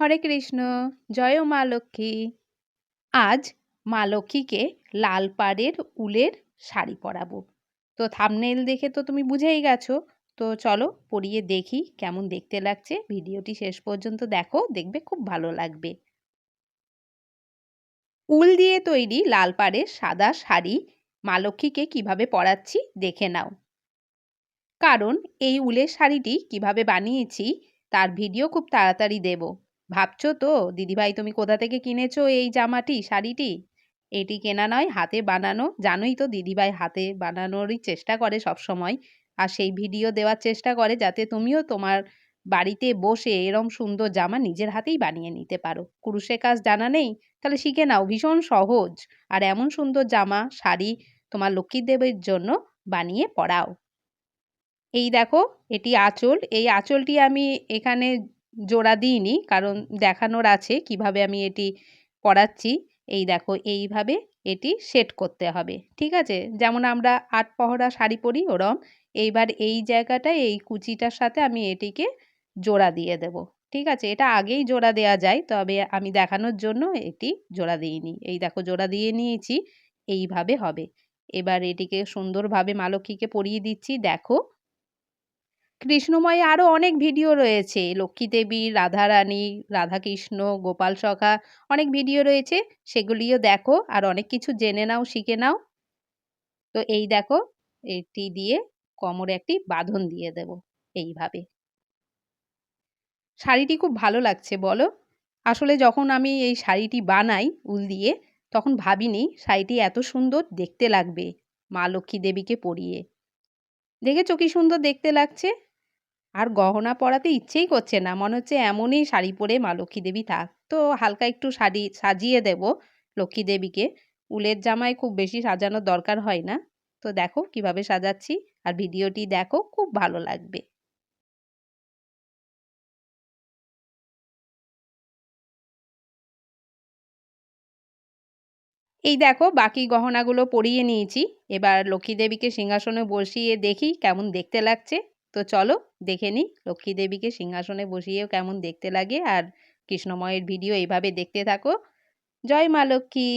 হরে কৃষ্ণ, জয় মা লক্ষ্মী। আজ মা লক্ষ্মীকে লাল পাড়ের উলের শাড়ি পরাবো। তো থামনেল দেখে তো তুমি বুঝেই গেছো। তো চলো পরিয়ে দেখি কেমন দেখতে লাগছে। ভিডিওটি শেষ পর্যন্ত দেখো, দেখবে খুব ভালো লাগবে। উল দিয়ে তৈরি লাল পাড়ের সাদা শাড়ি মা লক্ষ্মীকে কীভাবে পরাচ্ছি দেখে নাও। কারণ এই উলের শাড়িটি কীভাবে বানিয়েছি, তার ভিডিও খুব তাড়াতাড়ি দেব। ভাবছ তো? দিদিভাই, তুমি কোথা থেকে কিনেছো এই জামাটি, শাড়িটি? এটি কেনা নয়, হাতে বানানো। জানোই তো দিদিভাই, হাতে বানানোরই চেষ্টা করে সব সময় আর সেই ভিডিও দেওয়ার চেষ্টা করে যাতে তুমিও তোমার বাড়িতে বসে এরম সুন্দর জামা নিজের হাতেই বানিয়ে নিতে পারো। কুরুষে কাজ জানা নেই? তাহলে শিখে নাও, ভীষণ সহজ। আর এমন সুন্দর জামা, শাড়ি তোমার লক্ষ্মী দেবের জন্য বানিয়ে পরাও। এই দেখো, এটি আঁচল। এই আঁচলটি আমি এখানে জোড়া দিইনি। কারণ দেখানোর আছে কীভাবে আমি এটি করাচ্ছি এই দেখো, এইভাবে এটি সেট করতে হবে। ঠিক আছে? যেমন আমরা আট পহরা শাড়ি পরি ওরম, এইবার এই জায়গাটায়, এই কুচিটার সাথে আমি এটিকে জোড়া দিয়ে দেব। ঠিক আছে? এটা আগেই জোড়া দেওয়া যায়, তবে আমি দেখানোর জন্য এটি জোড়া দিইনি। এই দেখো, জোড়া দিয়ে নিয়েছি, এইভাবে হবে। এবার এটিকে সুন্দরভাবে মালক্ষীকে পরিয়ে দিচ্ছি। দেখো কৃষ্ণময় আরও অনেক ভিডিও রয়েছে। লক্ষ্মী দেবী রাধারানী রাধাকৃষ্ণ গোপাল সখা অনেক ভিডিও রয়েছে। সেগুলিও দেখো আর অনেক কিছু জেনে নাও, শিখে নাও। তো এই দেখো, এটি দিয়ে কোমরে একটি বাঁধন দিয়ে দেব এইভাবে। শাড়িটি খুব ভালো লাগছে, বলো? আসলে যখন আমি এই শাড়িটি বানাই উল দিয়ে, তখন ভাবিনি শাড়িটি এত সুন্দর দেখতে লাগবে মা লক্ষ্মী দেবীকে পরিয়ে। দেখেছ কি সুন্দর দেখতে লাগছে? আর গহনা পরাতে ইচ্ছেই করছে না। মনে হচ্ছে এমনই শাড়ি পরে মা লক্ষ্মী দেবী থাক। তো হালকা একটু শাড়ি সাজিয়ে দেব লক্ষ্মী দেবীকে। উলের জামায় খুব বেশি সাজানোর দরকার হয় না। তো দেখো কীভাবে সাজাচ্ছি আর ভিডিওটি দেখো, খুব ভালো লাগবে। এই দেখো বাকি গহনাগুলো পরিয়ে নিয়েছি। এবার লক্ষ্মী দেবীকে সিংহাসনে বসিয়ে দেখি কেমন দেখতে লাগছে। তো চলো দেখে নিই। লক্ষ্মী দেবীকে সিংহাসনে বসিয়েও কেমন দেখতে লাগে। আর কৃষ্ণময়ের ভিডিও এইভাবে দেখতে থাকো। জয় মা লক্ষ্মী।